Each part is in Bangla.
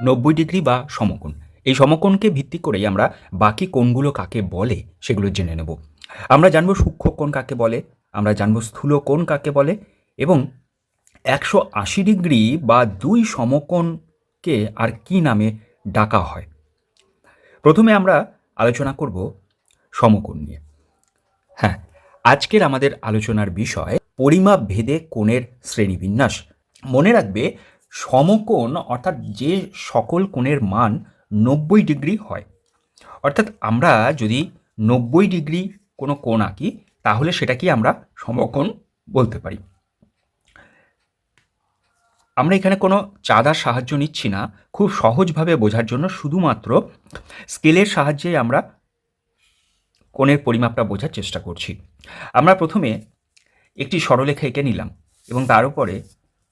নব্বই ডিগ্রি বা সমকোণ। এই সমকোণকে ভিত্তি করেই আমরা বাকি কোণগুলো কাকে বলে সেগুলো জেনে নেব। আমরা জানব সূক্ষ্ম কোণ কাকে বলে, আমরা জানব স্থূল কোণ কাকে বলে এবং একশো আশি ডিগ্রি বা দুই সমকোণকে আর কি নামে ডাকা হয়। প্রথমে আমরা আলোচনা করব সমকোণ নিয়ে। হ্যাঁ আজকের আমাদের আলোচনার বিষয় পরিমাপ ভেদে কোণের শ্রেণীবিন্যাস। মনে রাখবে সমকোণ অর্থাৎ যে সকল কোণের মান নব্বই ডিগ্রি হয়। অর্থাৎ আমরা যদি নব্বই ডিগ্রি কোনো কোণ আঁকি, তাহলে সেটাকে আমরা সমকোণ বলতে পারি। আমরা এখানে কোনো চাঁদার সাহায্য নিচ্ছি না। খুব সহজভাবে বোঝার জন্য শুধুমাত্র স্কেলের সাহায্যে আমরা কোণের পরিমাপটা বোঝার চেষ্টা করছি। আমরা প্রথমে একটি সরলরেখা এঁকে নিলাম এবং তার উপরে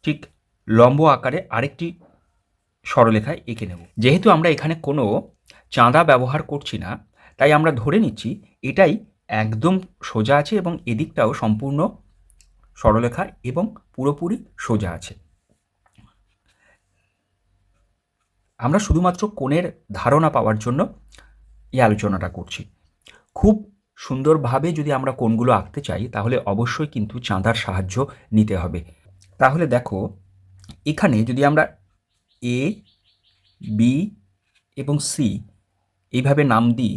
ঠিক লম্ব আকারে আরেকটি সরলেখায় এঁকে নেব। যেহেতু আমরা এখানে কোনো চাঁদা ব্যবহার করছি না, তাই আমরা ধরে নিচ্ছি এটাই একদম সোজা আছে এবং এদিকটাও সম্পূর্ণ সরলরেখা এবং পুরোপুরি সোজা আছে। আমরা শুধুমাত্র কোণের ধারণা পাওয়ার জন্য এই আলোচনাটা করছি। খুব সুন্দরভাবে যদি আমরা কোণগুলো আঁকতে চাই, তাহলে অবশ্যই কিন্তু চাঁদার সাহায্য নিতে হবে। তাহলে দেখো এখানে যদি আমরা এ বি এবং সি এইভাবে নাম দিই,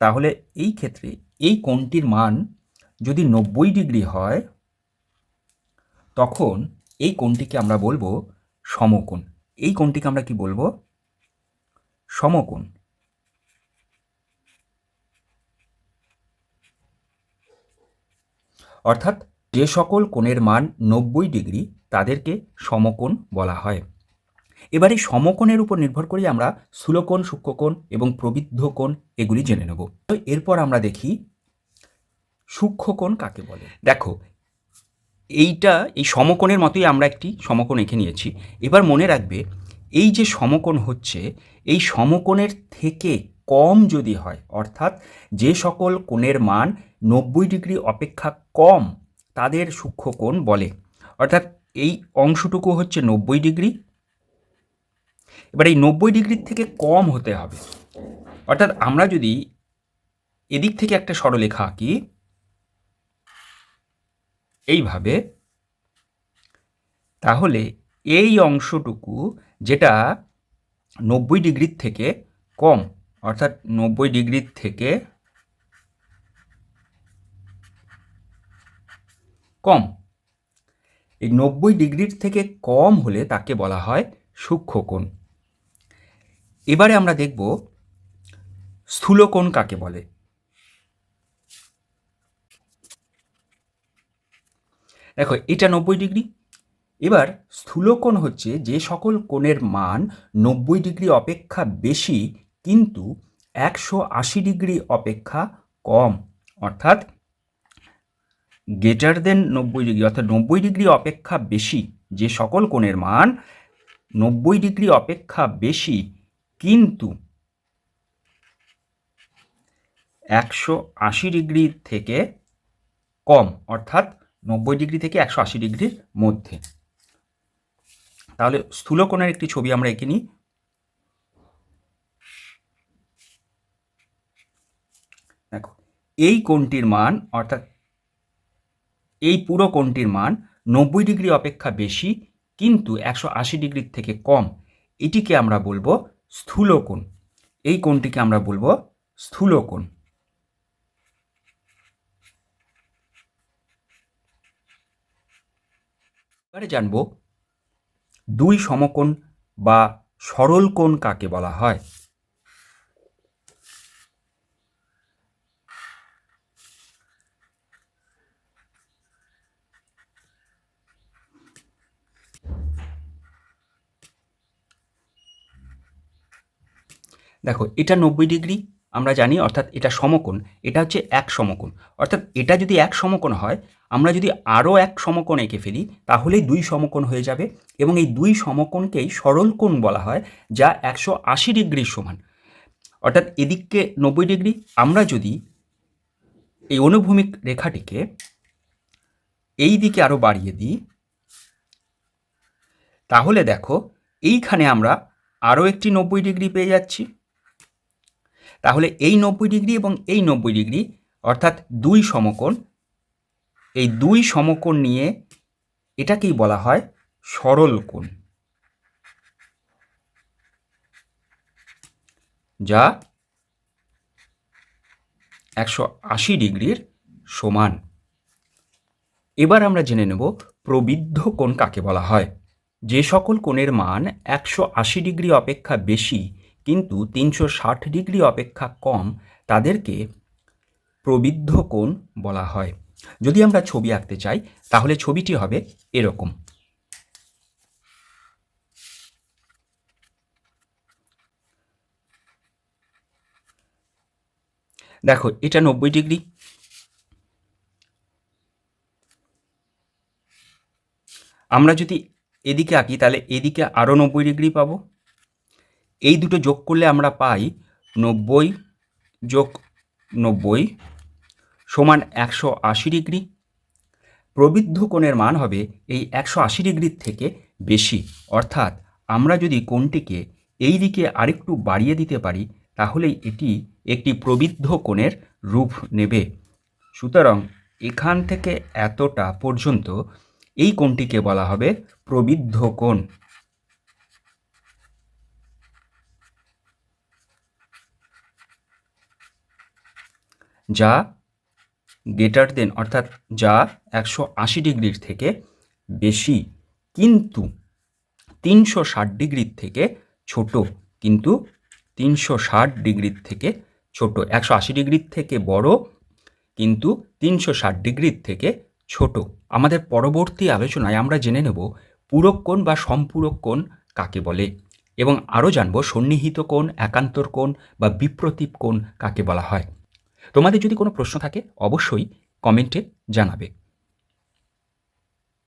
তাহলে এই ক্ষেত্রে এই কোণটির মান যদি নব্বই ডিগ্রি হয়, তখন এই কোণটিকে আমরা বলব সমকোণ। এই কোণটিকে আমরা কি বলব? সমকোণ। অর্থাৎ যে সকল কোণের মান নব্বই ডিগ্রি তাদেরকে সমকোণ বলা হয়। এবার এই সমকোণের উপর নির্ভর করে আমরা স্থূলকোণ, সূক্ষ্মকোণ এবং প্রবৃদ্ধ কোণ এগুলি জেনে নেব। তো এরপর আমরা দেখি সূক্ষ্মকোণ কাকে বলে? দেখো, এইটা, এই সমকোণের মতোই আমরা একটি সমকোণ এঁকে নিয়েছি। এবার মনে রাখবে, এই যে সমকোণ হচ্ছে, এই সমকোণের থেকে কম যদি হয়, অর্থাৎ যে সকল কোণের মান নব্বই ডিগ্রি অপেক্ষা কম তাদের সূক্ষ্মকোণ বলে। অর্থাৎ এই অংশটুকু হচ্ছে নব্বই ডিগ্রি। এবার এই নব্বই ডিগ্রির থেকে কম হতে হবে। অর্থাৎ আমরা যদি এদিক থেকে একটা সরলেখা আঁকি, এইভাবে, তাহলে এই অংশটুকু যেটা নব্বই ডিগ্রির থেকে কম, অর্থাৎ নব্বই ডিগ্রির থেকে কম। এই নব্বই ডিগ্রির থেকে কম হলে তাকে বলা হয় সূক্ষ্মকোণ এবারে আমরা দেখব স্থূলকোণ কাকে বলে। দেখো, এটা নব্বই ডিগ্রি। এবার স্থূলকোণ হচ্ছে যে সকল কোণের মান নব্বই ডিগ্রি অপেক্ষা বেশি, কিন্তু একশো আশি ডিগ্রি অপেক্ষা কম। অর্থাৎ গ্রেটার দেন নব্বই ডিগ্রি অর্থাৎ নব্বই ডিগ্রি অপেক্ষা বেশি যে সকল কোণের মান, নব্বই ডিগ্রি অপেক্ষা বেশি, কিন্তু একশো আশি ডিগ্রি থেকে কম, অর্থাৎ নব্বই ডিগ্রি থেকে একশো আশি ডিগ্রির মধ্যে। তাহলে স্থূলকোণের একটি ছবি আমরা এঁকে নিই। দেখো, এই কোণটির মান, অর্থাৎ এই পুরো কোণটির মান নব্বই ডিগ্রি অপেক্ষা বেশি, কিন্তু একশো আশি ডিগ্রির থেকে কম। এটিকে আমরা বলব স্থূলকোণ। এই কোণটিকে আমরা বলব স্থূলকোণ। এবারে জানব দুই সমকোণ বা সরল কোণ কাকে বলা হয়? দেখো, এটা নব্বই ডিগ্রি আমরা জানি, অর্থাৎ এটা সমকোণ, এটা হচ্ছে এক সমকোণ। অর্থাৎ এটা যদি এক সমকোণ হয়, আমরা যদি আরও এক সমকোণ এঁকে ফেলি, তাহলেই দুই সমকোণ হয়ে যাবে এবং এই দুই সমকোণকেই সরল কোণ বলা হয়, যা একশো আশি ডিগ্রির সমান। অর্থাৎ এদিককে নব্বই ডিগ্রি, আমরা যদি এই অনুভূমিক রেখাটিকে এই দিকে আরও বাড়িয়ে দিই, তাহলে দেখো, এইখানে আমরা আরও একটি নব্বই ডিগ্রি পেয়ে যাচ্ছি। তাহলে এই নব্বই ডিগ্রি এবং এই নব্বই ডিগ্রি, অর্থাৎ দুই সমকোণ, এই দুই সমকোণ নিয়ে এটাকেই বলা হয় সরল কোণ। যা একশো আশি ডিগ্রির সমান। এবার আমরা জেনে নেব প্রবিদ্ধ কোণ কাকে বলা হয়। যে সকল কোণের মান একশো আশি ডিগ্রি অপেক্ষা বেশি কিন্তু তিনশো ষাট ডিগ্রি অপেক্ষা কম তাদেরকে প্রবিদ্ধ কোণ বলা হয়। যদি আমরা ছবি আঁকতে চাই, তাহলে ছবিটি হবে এরকম। দেখো, এটা নব্বই ডিগ্রি। আমরা যদি এদিকে আঁকি, তাহলে এদিকে আরও নব্বই ডিগ্রি পাবো। এই দুটো যোগ করলে আমরা পাই নব্বই যোগ নব্বই সমান একশো আশি ডিগ্রি। প্রবৃদ্ধ কোণের মান হবে এই একশো আশি ডিগ্রির থেকে বেশি। অর্থাৎ আমরা যদি কোণটিকে এই দিকে আরেকটু বাড়িয়ে দিতে পারি, তাহলেই এটি একটি প্রবৃদ্ধ কোণের রূপ নেবে। সুতরাং এখান থেকে এতটা পর্যন্ত এই কোণটিকে বলা হবে প্রবৃদ্ধ কোণ। যা গ্রেটার দেন অর্থাৎ যা একশো আশি ডিগ্রির থেকে বেশি, কিন্তু তিনশো ষাট ডিগ্রির থেকে ছোট, কিন্তু তিনশো ষাট ডিগ্রির থেকে ছোট, একশো আশি ডিগ্রির থেকে বড়, কিন্তু তিনশো ষাট ডিগ্রির থেকে ছোট। আমাদের পরবর্তী আলোচনায় আমরা জেনে নেব পূরক কোণ বা সম্পূরক কোণ কাকে বলে এবং আরও জানব সন্নিহিত কোণ, একান্তর কোণ বা বিপ্রতীপ কোণ কাকে বলা হয়। তোমাদের যদি কোনো প্রশ্ন থাকে অবশ্যই কমেন্টে জানাবে।